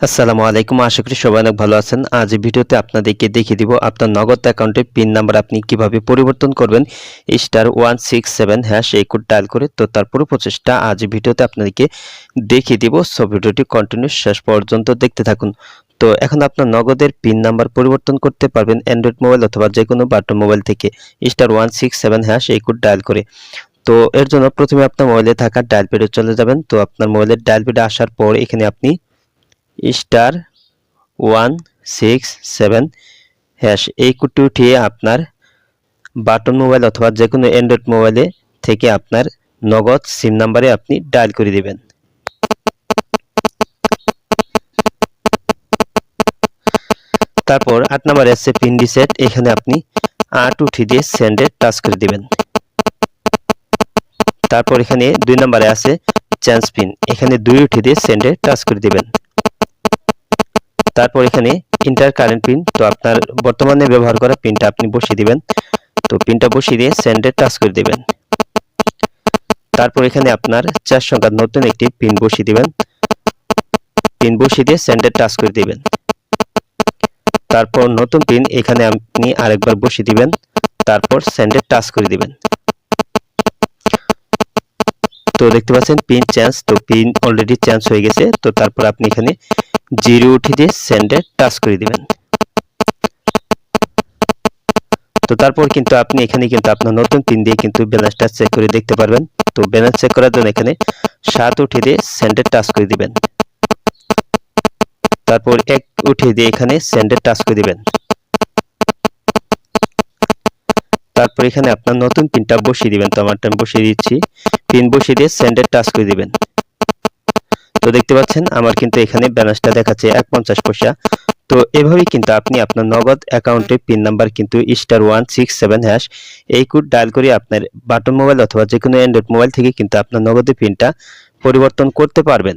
আসসালামু আলাইকুম, আশা করি সবাই অনেক ভালো আছেন। আজ ভিডিওতে আপনাদেরকে দেখিয়ে দিব আপনার নগদ অ্যাকাউন্টের পিন নাম্বার আপনি কীভাবে পরিবর্তন করবেন, star one six seven hash, এই কোড ডায়াল করে। তো তার পুরো প্রচেষ্টা আজ ভিডিওতে আপনাদেরকে দেখিয়ে দিব। সো ভিডিওটি কন্টিনিউ শেষ পর্যন্ত দেখতে থাকুন। তো এখন আপনার নগদের পিন নাম্বার পরিবর্তন করতে পারবেন অ্যান্ড্রয়েড মোবাইল অথবা যে কোনো বাটন মোবাইল থেকে, star one six seven hash, এই কোড ডায়াল করে। তো এর জন্য প্রথমে আপনার মোবাইলে থাকা ডায়াল পেডে চলে যাবেন। তো আপনার মোবাইলের ডায়াল পেডে আসার পর এখানে আপনি star one six seven hash. এই কোডটি উঠিয়ে আপনার বাটন মোবাইল অথবা যে কোনো অ্যান্ড্রয়েড মোবাইলে থেকে আপনার নগদ সিম নাম্বারে আপনি ডায়াল করে দিবেন। তারপর আট নাম্বারে আছে পিন রিসেট এখানে আপনি আট উঠিয়ে দিয়ে সেন্ডে টাচ করে দিবেন। তারপর এখানে দুই নম্বরে আছে চেঞ্জ পিন এখানে দুই উঠিয়ে দিয়ে সেন্ডে টাচ করে দিবেন। তারপর এখানে ইন্টার কারেন্ট পিন তো আপনার বর্তমানে ব্যবহার করা পিনটা আপনি বসিয়ে দিবেন। তো পিনটা বসিয়ে দিয়ে সেন্ডে টাচ করে দিবেন। তারপর এখানে আপনার চার সংখ্যার নতুন একটি পিন বসিয়ে দিবেন। পিন বসিয়ে দিয়ে সেন্ডে টাচ করে দিবেন। তারপর নতুন পিন এখানে আপনি আরেকবার বসিয়ে দিবেন। তারপর সেন্ডে টাচ করে দিবেন। তো দেখতে পাচ্ছেন পিন চেঞ্জ তো পিন অলরেডি চেঞ্জ হয়ে গেছে। তো তারপর আপনি এখানে জিরো উঠে দিয়ে সেন্ডে টাচ করে দিবেন। তো তারপর কিন্তু আপনি এখানে কিন্তু আপনার নতুন পিন দিয়ে কিন্তু ব্যালেন্সটা চেক করে দেখতে পারবেন। তো ব্যালেন্স চেক করার জন্য এখানে সাত উঠে দিয়ে সেন্ডে টাচ করে দিবেন। তারপর এক উঠে দিয়ে এখানে সেন্ডে টাচ করে দিবেন। তারপর এখানে আপনার নতুন পিনটা বসিয়ে দিবেন। তো আমারটা আমি বসিয়ে দিচ্ছি। পিন বসিয়ে দিয়ে সেন্ডে টাচ করে দিবেন। তো দেখতে পাচ্ছেন, আমার কিন্তু এখানে ব্যালেন্সটা দেখাচ্ছে এক পঞ্চাশ পয়সা। তো এভাবেই কিন্তু আপনি আপনার নগদ অ্যাকাউন্টে পিন নাম্বার কিন্তু star one six seven hash এই কোড ডায়াল করে আপনার বাটন মোবাইল অথবা যে কোনো অ্যান্ড্রয়েড মোবাইল থেকে কিন্তু আপনার নগদের পিনটা পরিবর্তন করতে পারবেন।